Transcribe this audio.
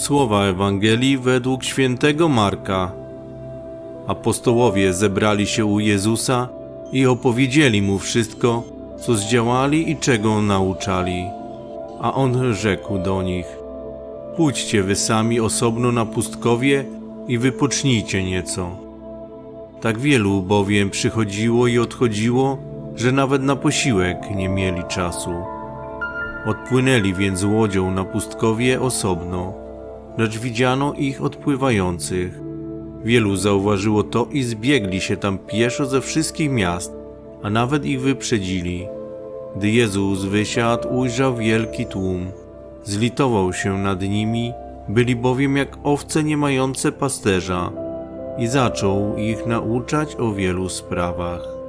Słowa Ewangelii według świętego Marka. Apostołowie zebrali się u Jezusa i opowiedzieli mu wszystko, co zdziałali i czego nauczali. A on rzekł do nich: Pójdźcie wy sami osobno na pustkowie i wypocznijcie nieco. Tak wielu bowiem przychodziło i odchodziło, że nawet na posiłek nie mieli czasu. Odpłynęli więc łodzią na pustkowie osobno, lecz widziano ich odpływających. Wielu zauważyło to i zbiegli się tam pieszo ze wszystkich miast, a nawet ich wyprzedzili. Gdy Jezus wysiadł, ujrzał wielki tłum. Zlitował się nad nimi, byli bowiem jak owce nie mające pasterza i zaczął ich nauczać o wielu sprawach.